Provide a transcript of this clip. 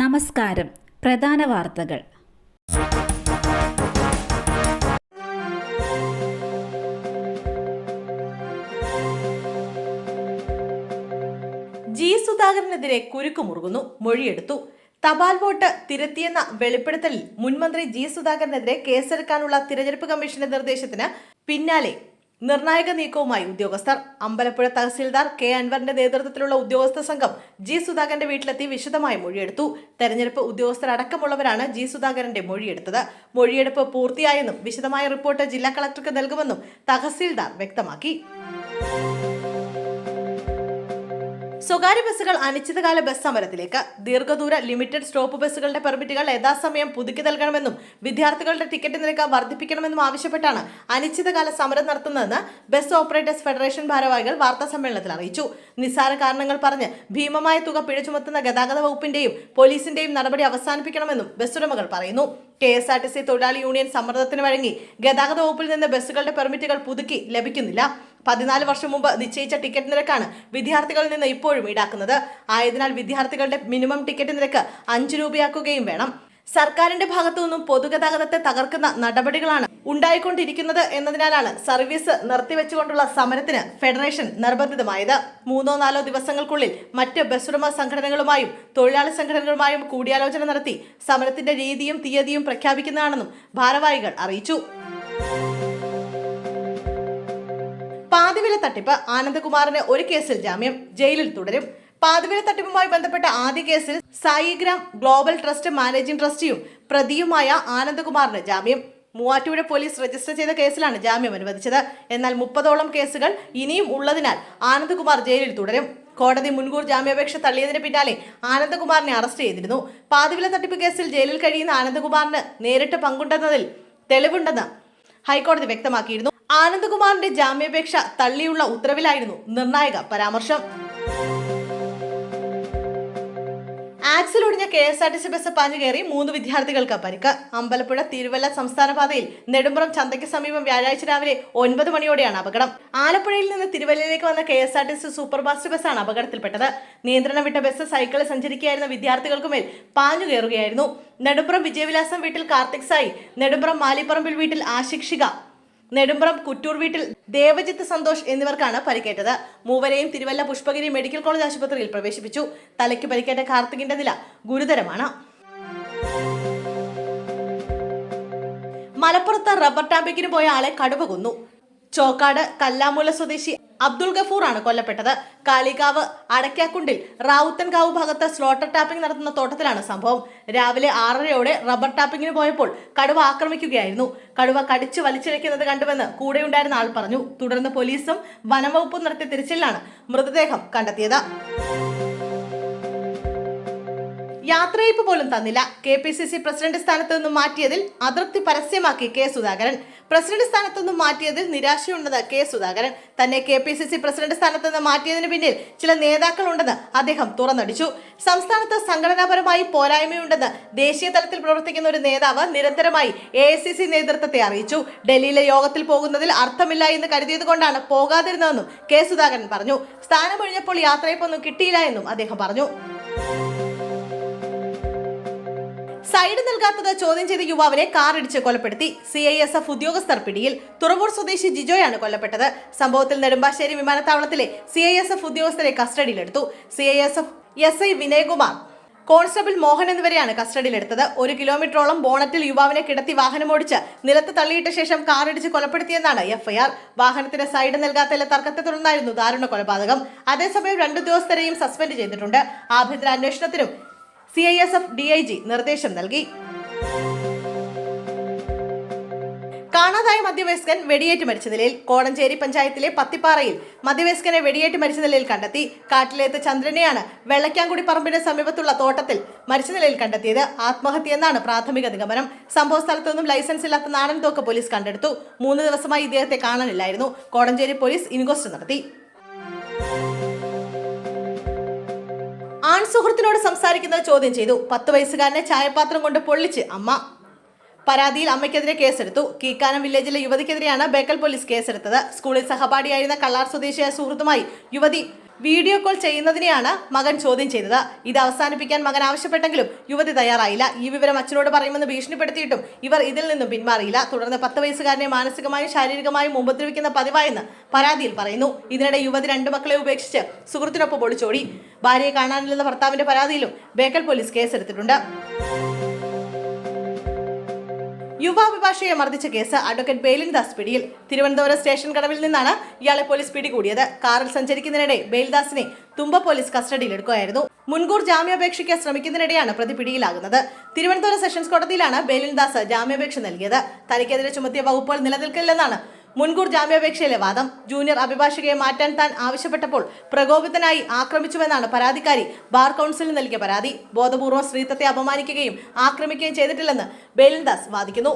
നമസ്കാരം. പ്രധാന വാർത്തകൾ. ജി സുധാകരനെതിരെ കുരുക്കുമുറുകുന്നു മൊഴിയെടുത്തു. തപാൽ വോട്ട് തിരുത്തിയെന്ന വെളിപ്പെടുത്തലിൽ മുൻമന്ത്രി ജി സുധാകരനെതിരെ കേസെടുക്കാനുള്ള തിരഞ്ഞെടുപ്പ് കമ്മീഷന്റെ നിർദ്ദേശത്തിന് പിന്നാലെ നിർണായക നീക്കവുമായി ഉദ്യോഗസ്ഥർ. അമ്പലപ്പുഴ തഹസീൽദാർ കെ അൻവറിന്റെ നേതൃത്വത്തിലുള്ള ഉദ്യോഗസ്ഥ സംഘം ജി സുധാകരന്റെ വീട്ടിലെത്തി വിശദമായി മൊഴിയെടുത്തു. തെരഞ്ഞെടുപ്പ് ഉദ്യോഗസ്ഥരടക്കമുള്ളവരാണ് ജി സുധാകരന്റെ മൊഴിയെടുത്തത്. മൊഴിയെടുപ്പ് പൂർത്തിയായെന്നും വിശദമായ റിപ്പോർട്ട് ജില്ലാ കളക്ടർക്ക് നൽകുമെന്നും തഹസീൽദാർ വ്യക്തമാക്കി. സ്വകാര്യ ബസ്സുകൾ അനിശ്ചിതകാല ബസ് സമരത്തിലേക്ക്. ദീർഘദൂര ലിമിറ്റഡ് സ്റ്റോപ്പ് ബസ്സുകളുടെ പെർമിറ്റുകൾ യഥാസമയം പുതുക്കി നൽകണമെന്നും വിദ്യാർത്ഥികളുടെ ടിക്കറ്റ് നിരക്ക് വർദ്ധിപ്പിക്കണമെന്നും ആവശ്യപ്പെട്ടാണ് അനിശ്ചിതകാല സമരം നടത്തുന്നതെന്ന് ബസ് ഓപ്പറേറ്റേഴ്സ് ഫെഡറേഷൻ ഭാരവാഹികൾ വാർത്താ സമ്മേളനത്തിൽ അറിയിച്ചു. നിസ്സാര കാരണങ്ങൾ പറഞ്ഞ് ഭീമമായ തുക പിഴ ചുമത്തുന്ന ഗതാഗത വകുപ്പിന്റെയും പോലീസിന്റെയും നടപടി അവസാനിപ്പിക്കണമെന്നും ബസ് ഉടമകൾ പറയുന്നു. K S R T C തൊഴിലാളി യൂണിയൻ സമ്മർദ്ദത്തിന് വഴങ്ങി ഗതാഗത വകുപ്പിൽ നിന്ന് ബസ്സുകളുടെ പെർമിറ്റുകൾ പുതുക്കി ലഭിക്കുന്നില്ല. പതിനാല് വർഷം മുമ്പ് നിശ്ചയിച്ച ടിക്കറ്റ് നിരക്കാണ് വിദ്യാർത്ഥികളിൽ നിന്ന് ഇപ്പോഴും ഈടാക്കുന്നത്. ആയതിനാൽ വിദ്യാർത്ഥികളുടെ മിനിമം ടിക്കറ്റ് നിരക്ക് അഞ്ച് രൂപയാക്കുകയും വേണം. സർക്കാരിന്റെ ഭാഗത്തു നിന്നും പൊതുഗതാഗതത്തെ തകർക്കുന്ന നടപടികളാണ് ഉണ്ടായിക്കൊണ്ടിരിക്കുന്നത് എന്നതിനാലാണ് സർവീസ് നിർത്തിവെച്ചുകൊണ്ടുള്ള സമരത്തിന് ഫെഡറേഷൻ നിർബന്ധിതമായത്. മൂന്നോ നാലോ ദിവസങ്ങൾക്കുള്ളിൽ മറ്റ് ബസ്സുടമ സംഘടനകളുമായും തൊഴിലാളി സംഘടനകളുമായും കൂടിയാലോചന നടത്തി സമരത്തിന്റെ രീതിയും തീയതിയും പ്രഖ്യാപിക്കുന്നതാണെന്നും ഭാരവാഹികൾ അറിയിച്ചു. പാതിവില തട്ടിപ്പ് ആനന്ദകുമാറിന് ഒരു കേസിൽ ജാമ്യം. ജയിലിൽ തുടരും. പാതിവില തട്ടിപ്പുമായി ബന്ധപ്പെട്ട ആദ്യ കേസിൽ സായിഗ്രാം ഗ്ലോബൽ ട്രസ്റ്റ് മാനേജിംഗ് ട്രസ്റ്റിയും പ്രതിയുമായ ആനന്ദകുമാറിന് ജാമ്യം. മൂവാറ്റുപുഴ പോലീസ് രജിസ്റ്റർ ചെയ്ത കേസിലാണ് ജാമ്യം അനുവദിച്ചത്. എന്നാൽ മുപ്പതോളം കേസുകൾ ഇനിയും ഉള്ളതിനാൽ ആനന്ദകുമാർ ജയിലിൽ തുടരും. കോടതി മുൻകൂർ ജാമ്യാപേക്ഷ തള്ളിയതിന് പിന്നാലെ ആനന്ദകുമാറിനെ അറസ്റ്റ് ചെയ്തിരുന്നു. പാതിവില തട്ടിപ്പ് കേസിൽ ജയിലിൽ കഴിയുന്ന ആനന്ദകുമാറിന് നേരിട്ട് പങ്കുണ്ടെന്നതിൽ തെളിവുണ്ടെന്ന് ഹൈക്കോടതി വ്യക്തമാക്കിയിരുന്നു. ആനന്ദകുമാറിന്റെ ജാമ്യാപേക്ഷ തള്ളിയുള്ള ഉത്തരവിലായിരുന്നു നിർണായക പരാമർശം. ഒടിഞ്ഞ K S R T C bus പാഞ്ഞു കയറി മൂന്ന് വിദ്യാർത്ഥികൾക്ക് പരിക്ക് അമ്പലപ്പുഴ തിരുവല്ല സംസ്ഥാന പാതയിൽ നെടുമ്പുറം ചന്തയ്ക്ക് സമീപം വ്യാഴാഴ്ച രാവിലെ ഒൻപത് മണിയോടെയാണ് അപകടം. ആലപ്പുഴയിൽ നിന്ന് തിരുവല്ലയിലേക്ക് വന്ന K S R T C super fast ബസ്സാണ് അപകടത്തിൽപ്പെട്ടത്. നിയന്ത്രണം വിട്ട ബസ് സൈക്കിളിൽ സഞ്ചരിക്കുകയായിരുന്ന വിദ്യാർത്ഥികൾക്കുമേൽ പാഞ്ഞു കയറുകയായിരുന്നു. നെടുമ്പുറം വിജയവിലാസം വീട്ടിൽ കാർത്തിക് സായി നെടുമ്പുറം മാലിപ്പറമ്പിൽ വീട്ടിൽ ആശിക്ഷിക നെടുമ്പ്രം കുറ്റൂർ വീട്ടിൽ ദേവജിത്ത് സന്തോഷ് എന്നിവർക്കാണ് പരിക്കേറ്റത്. മൂവരെയും തിരുവല്ല പുഷ്പഗിരി മെഡിക്കൽ കോളേജ് ആശുപത്രിയിൽ പ്രവേശിപ്പിച്ചു. തലയ്ക്ക് പരിക്കേറ്റ കാർത്തികിന്റെ നില ഗുരുതരമാണ്. മലപ്പുറത്ത് റബ്ബർ ടാമ്പിക്കിന് പോയ ആളെ കടുവ കൊന്നു. ചോക്കാട് കല്ലാമൂല സ്വദേശി അബ്ദുൾ ഗഫൂർ ആണ് കൊല്ലപ്പെട്ടത്. കാളികാവ് അടയ്ക്കാക്കുണ്ടിൽ റാവുത്തൻകാവ് ഭാഗത്ത് സ്ലോട്ടർ ടാപ്പിംഗ് നടത്തുന്ന തോട്ടത്തിലാണ് സംഭവം. രാവിലെ ആറരയോടെ റബ്ബർ ടാപ്പിംഗിന് പോയപ്പോൾ കടുവ ആക്രമിക്കുകയായിരുന്നു. കടുവ കടിച്ചു വലിച്ചിഴയ്ക്കുന്നത് കണ്ടുവെന്ന് കൂടെയുണ്ടായിരുന്ന ആൾ പറഞ്ഞു. തുടർന്ന് പോലീസും വനംവകുപ്പും നടത്തിയ തിരച്ചിലാണ് മൃതദേഹം കണ്ടെത്തിയത്. യാത്രയയപ്പ് പോലും തന്നില്ല. K P C C president സ്ഥാനത്ത് നിന്നും മാറ്റിയതിൽ അതൃപ്തി പരസ്യമാക്കി കെ സുധാകരൻ. പ്രസിഡന്റ് സ്ഥാനത്ത് നിന്നും മാറ്റിയതിൽ നിരാശയുണ്ടെന്ന് കെ സുധാകരൻ. തന്നെ K P C C president സ്ഥാനത്ത് നിന്ന് മാറ്റിയതിന് പിന്നിൽ ചില നേതാക്കളുണ്ടെന്ന് അദ്ദേഹം തുറന്നടിച്ചു. സംസ്ഥാനത്ത് സംഘടനാപരമായി പോരായ്മയുണ്ടെന്ന് ദേശീയ തലത്തിൽ പ്രവർത്തിക്കുന്ന ഒരു നേതാവ് നിരന്തരമായി എ നേതൃത്വത്തെ അറിയിച്ചു. ഡൽഹിയിലെ യോഗത്തിൽ പോകുന്നതിൽ അർത്ഥമില്ല എന്ന് കരുതിയത് കൊണ്ടാണ് പോകാതിരുന്നതെന്നും കെ സുധാകരൻ പറഞ്ഞു. സ്ഥാനമൊഴിഞ്ഞപ്പോൾ യാത്രയപ്പൊന്നും കിട്ടിയില്ല എന്നും അദ്ദേഹം പറഞ്ഞു. സൈഡ് നൽകാത്തത് ചോദ്യം ചെയ്ത യുവാവിനെ കാറിടിച്ച് കൊലപ്പെടുത്തി. സി ഐ എസ് എഫ് ഉദ്യോഗസ്ഥർ പിടിയിൽ. തുറവൂർ സ്വദേശി ജിജോയാണ് കൊല്ലപ്പെട്ടത്. സംഭവത്തിൽ നെടുമ്പാശ്ശേരി വിമാനത്താവളത്തിലെ സി ഐ എസ് എഫ് ഉദ്യോഗസ്ഥരെ കസ്റ്റഡിയിലെടുത്തു. C I S F S I Vinayakumar constable Mohan എന്നിവരെയാണ് കസ്റ്റഡിയിലെടുത്തത്. ഒരു കിലോമീറ്ററോളം ബോണറ്റിൽ യുവാവിനെ കിടത്തി വാഹനമോടിച്ച് നിലത്ത് തള്ളിയിട്ട ശേഷം കാറിടിച്ച് കൊലപ്പെടുത്തിയെന്നാണ് എഫ്ഐആർ വാഹനത്തിന് സൈഡ് നൽകാത്തതിലെ തർക്കത്തെ തുടർന്നായിരുന്നു ദാരുണ കൊലപാതകം. അതേസമയം രണ്ട് ഉദ്യോഗസ്ഥരെയും സസ്പെൻഡ് ചെയ്തിട്ടുണ്ട്. ആഭ്യന്തര അന്വേഷണത്തിനും C I S F D I G നിർദ്ദേശം നൽകി. കാണാതായ മധ്യവയസ്കൻ വെടിയേറ്റ് മരിച്ച നിലയിൽ കോടഞ്ചേരി പഞ്ചായത്തിലെ പത്തിപ്പാറയിൽ മധ്യവയസ്കനെ വെടിയേറ്റ് മരിച്ച നിലയിൽ കണ്ടെത്തി. കാട്ടിലേത്ത് ചന്ദ്രനെയാണ് വെള്ളക്കാങ്കുടി പറമ്പിന് സമീപത്തുള്ള തോട്ടത്തിൽ മരിച്ച നിലയിൽ കണ്ടെത്തിയത്. ആത്മഹത്യയെന്നാണ് പ്രാഥമിക നിഗമനം. സംഭവ സ്ഥലത്തു നിന്നും ലൈസൻസ് ഇല്ലാത്ത നാടൻ തോക്ക് പോലീസ് കണ്ടെടുത്തു. മൂന്ന് ദിവസമായി ഇദ്ദേഹത്തെ കാണാനില്ലായിരുന്നു. കോടഞ്ചേരി പോലീസ് ഇൻക്വസ്റ്റ് നടത്തി. സുഹൃത്തിനോട് സംസാരിക്കുന്നത് ചോദ്യം ചെയ്തു. പത്ത് വയസ്സുകാരനെ ചായപാത്രം കൊണ്ട് പൊള്ളിച്ച് അമ്മ പരാതിയിൽ അമ്മയ്ക്കെതിരെ കേസെടുത്തു. കീക്കാനം വില്ലേജിലെ യുവതിക്കെതിരെയാണ് ബേക്കൽ പോലീസ് കേസെടുത്തത്. സ്കൂളിൽ സഹപാഠിയായിരുന്ന കള്ളാർ സ്വദേശിയായ സുഹൃത്തുമായി യുവതി വീഡിയോ കോൾ ചെയ്യുന്നതിനെയാണ് മകൻ ചോദ്യം ചെയ്തത്. ഇത് അവസാനിപ്പിക്കാൻ മകൻ ആവശ്യപ്പെട്ടെങ്കിലും യുവതി തയ്യാറായില്ല. ഈ വിവരം അച്ഛനോട് പറയുമെന്ന് ഭീഷണിപ്പെടുത്തിയിട്ടും ഇവർ ഇതിൽ നിന്നും പിന്മാറിയില്ല. തുടർന്ന് പത്ത് വയസ്സുകാരനെ മാനസികമായും ശാരീരികമായും ഉപദ്രവിക്കുന്ന പതിവായെന്ന് പരാതിയിൽ പറയുന്നു. ഇതിനിടെ യുവതി രണ്ട് മക്കളെ ഉപേക്ഷിച്ച് സുഹൃത്തിനൊപ്പം ഒളിച്ചോടി. ഭാര്യയെ കാണാനില്ലെന്ന ഭർത്താവിന്റെ പരാതിയിലും ബേക്കൽ പോലീസ് കേസെടുത്തിട്ടുണ്ട്. യുവാഭിഭാഷയെ മർദ്ദിച്ച കേസ് അഡ്വക്കേറ്റ് ബേലിൻദാസ് പിടിയിൽ. തിരുവനന്തപുരം സ്റ്റേഷൻ കടവിൽ നിന്നാണ് ഇയാളെ പോലീസ് പിടികൂടിയത്. കാറിൽ സഞ്ചരിക്കുന്നതിനിടെ ബെയിൽദാസിനെ തുമ്പ പോലീസ് കസ്റ്റഡിയിലെടുക്കുകയായിരുന്നു മുൻകൂർ ജാമ്യാപേക്ഷയ്ക്ക് ശ്രമിക്കുന്നതിനിടെയാണ് പ്രതി പിടിയിലാകുന്നത്. തിരുവനന്തപുരം സെഷൻസ് കോടതിയിലാണ് ബേലിൻദാസ് ദാസ് ജാമ്യാപേക്ഷ നൽകിയത്. തനിക്കെതിരെ ചുമത്തിയ വകുപ്പുകൾ നിലനിൽക്കില്ലെന്നാണ് മുൻകൂർ ജാമ്യാപേക്ഷയിലെ വാദം ജൂനിയർ അഭിഭാഷകയെ മാറ്റാൻ താൻ ആവശ്യപ്പെട്ടപ്പോൾ പ്രകോപിതനായി ആക്രമിച്ചുവെന്നാണ് പരാതിക്കാരി ബാർ കൗൺസിലിന് നൽകിയ പരാതി. ബോധപൂർവം സ്ത്രീത്വത്തെ അപമാനിക്കുകയും ആക്രമിക്കുകയും ചെയ്തിട്ടില്ലെന്ന് ബേലിൻദാസ് വാദിക്കുന്നു.